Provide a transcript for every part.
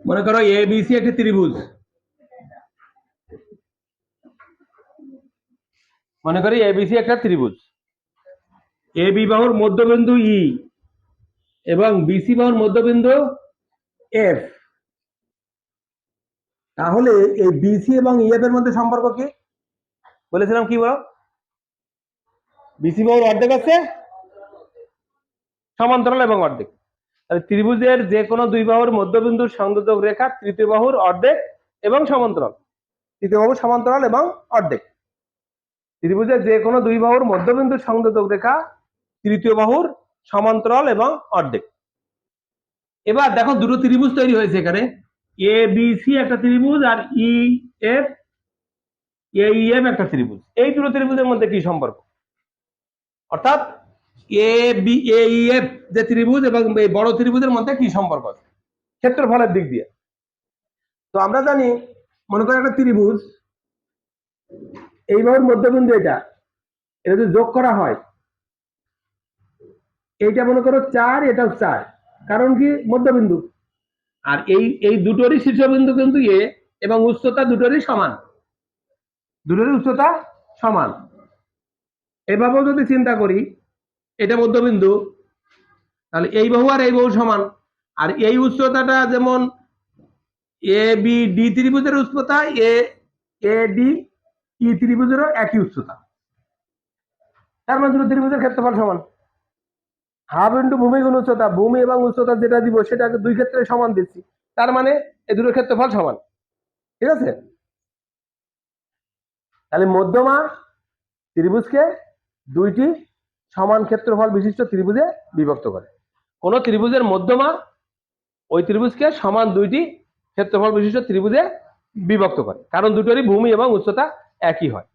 মনে করো এ B C একটি ত্রিভুজ। মনে করি এ বি সি একটা ত্রিভুজ। এ বি বাহুর মধ্যবিন্দু ই এবং বিসি বাহুর মধ্যবিন্দু এফ তাহলে এই বিসি এবং ইএফ এর মধ্যে সম্পর্ক কি? বলেছিলাম কি বলো? বিসি বাহুর অর্ধেক আছে, সমান্তরাল এবং অর্ধেক। ত্রিভুজের যে কোনো দুই বাহুর মধ্যবিন্দুর সংযোজক রেখা তৃতীয় বাহুর অর্ধেক এবং সমান্তরাল। তৃতীয় বাহুর সমান্তরাল এবং অর্ধেক। ত্রিভুজের যে কোনো দুই বাহুর মধ্যবিন্দুর সংযোজক রেখা তৃতীয় বাহুর সমান্তরাল এবং অর্ধেক। এবার দেখো দুটো ত্রিভুজ তৈরি হয়েছে এখানে। এ বি সি একটা ত্রিভুজ আর ই এফ এ ই এফ একটা ত্রিভুজ। এই দুটো ত্রিভুজের মধ্যে কি সম্পর্ক? অর্থাৎ এ বি এ এফ যে ত্রিভুজ এবং এই বড় ত্রিভুজের মধ্যে কি সম্পর্ক আছে? ক্ষেত্রফলের দিক দিয়ে। তো আমরা জানি, মনে করি একটা ত্রিভুজ, এইভাবে মধ্যবিন্দু এটা এটা যদি যোগ করা হয়, এইটা মনে করো চার, এটাও চার। কারণ কি? মধ্যবিন্দু। আর এই এই দুটোরই শীর্ষবিন্দু কিন্তু এ এবং উচ্চতা দুটোরই সমান। দুটোরই উচ্চতা সমান। এভাবেও যদি চিন্তা করি এটা মধ্যবিন্দু। তাহলে এই বাহু আর এই বহু সমান। আর এই উচ্চতাটা যেমন এ বি ডি ত্রিভুজের উচ্চতা এ এ ডি ই ত্রিভুজেরও একই উচ্চতা। তার মানে দুটো ত্রিভুজের ক্ষেত্রফল সমান। হাফ ইন্টু ভূমি গুণ উচ্চতা, ভূমি এবং উচ্চতা যেটা দিব সেটাকে দুই ক্ষেত্রে সমান দিচ্ছি। তার মানে এই দুটো ক্ষেত্রফল সমান। ঠিক আছে? তাহলে মধ্যমা ত্রিভুজকে দুইটি সমান ক্ষেত্রফল বিশিষ্ট ত্রিভুজে বিভক্ত করে। কোন ত্রিভুজের মধ্যমা ওই ত্রিভুজকে সমান দুইটি ক্ষেত্রফল বিশিষ্ট ত্রিভুজে বিভক্ত করে। কারণ দুটোরই ভূমি এবং উচ্চতা একই হয়।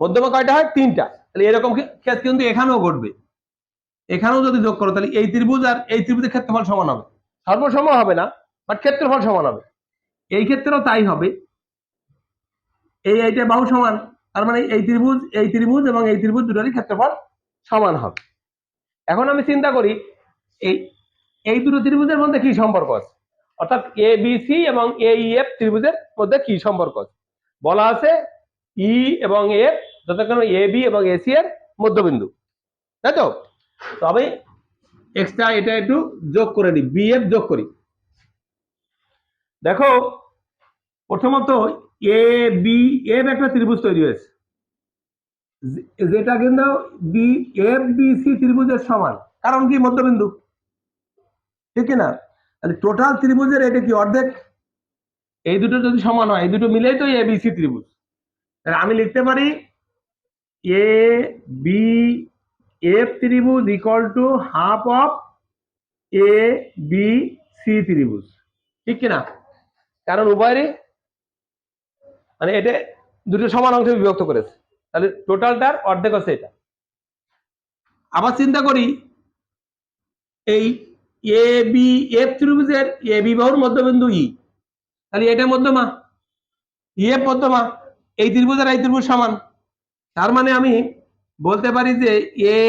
মধ্যমা কয়টা হয়? তিনটা। তাহলে এরকম ক্ষেত্রে কিন্তু এখানেও ঘটবে। এখানেও যদি যোগ করো, তাহলে এই ত্রিভুজ আর এই ত্রিভুজের ক্ষেত্রফল সমান হবে। সর্বসম হবে না বাট ক্ষেত্রফল সমান হবে। এই ক্ষেত্রেও তাই হবে। এই এইটা বাহু সমান তার মানে এই ত্রিভুজ এই ত্রিভুজ এবং এই ত্রিভুজ দুটোরই ক্ষেত্রফল সমান হবে। এখন আমি চিন্তা করি, এই এই দুটো ত্রিভুজের মধ্যে কি সম্পর্ক আছে? অর্থাৎ এ বি সি এবং এ এফ ত্রিভুজের মধ্যে কি সম্পর্ক আছে? বলা আছে ই এবং এফ যতক্ষণ এ বি এবং এ সি এর মধ্যবিন্দু। তাই তো? তো আমি এক্সট্রা এটা একটু যোগ করে দিই বিএফ যোগ করি। দেখো, প্রথমত এ বি এফ একটা ত্রিভুজ তৈরি হয়েছে। যেটা কিন্তু বি এফ বি সি ত্রিভুজের সমান। কারণ কি মধ্যবিন্দু? ঠিক না? তাহলে টোটাল ত্রিভুজের এটা কি অর্ধেক? এই দুটো যদি সমান হয়, এই দুটো মিলেই তো এ বি সি ত্রিভুজ। তাহলে আমি লিখতে পারি এ বি এফ ত্রিভুজ equal to half of A B C ত্রিভুজ। ঠিক কিনা কারণ উভয়েরই মানে এটা দুটো সমান অংশে বিভক্ত করেছে। তাহলে টোটালটার অর্ধেক হচ্ছে এটা। আবার চিন্তা করি, এই এ বি এফ ত্রিভুজের এ বি বাহুর মধ্যবিন্দু ই তাহলে এটা মধ্যমা ই এফ মধ্যমা, এই ত্রিভুজ আর এই ত্রিভুজ সমান। তার মানে আমি বলতে পারি যে এ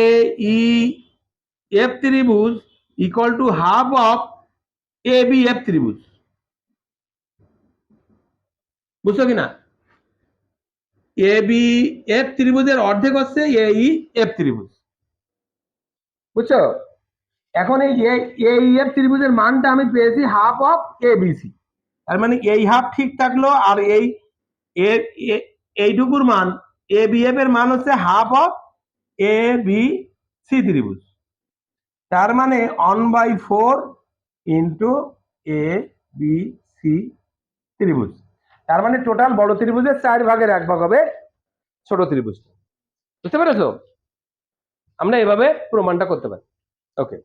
ই এফ ত্রিভুজ equal to half of A B F ত্রিভুজ। বুঝছ কিনা? এ বি এফ ত্রিভুজের অর্ধেক হচ্ছে এ ই এফ ত্রিভুজ। বুঝছ? এখন এই এ ই এফ ত্রিভুজের মানটা আমি পেয়েছি half of A B C তার মানে এই হাফ ঠিক থাকল আর এই এইটুকুর মান এ বি এফ এর মান হচ্ছে half of A B C ত্রিভুজ। তার মানে one by four into A B C ত্রিভুজ। তার মানে টোটাল বড় ত্রিভুজের চার ভাগের এক ভাগ হবে ছোট ত্রিভুজ। বুঝতে পেরেছ? আমরা এভাবে প্রমাণটা করতে পারি। ওকে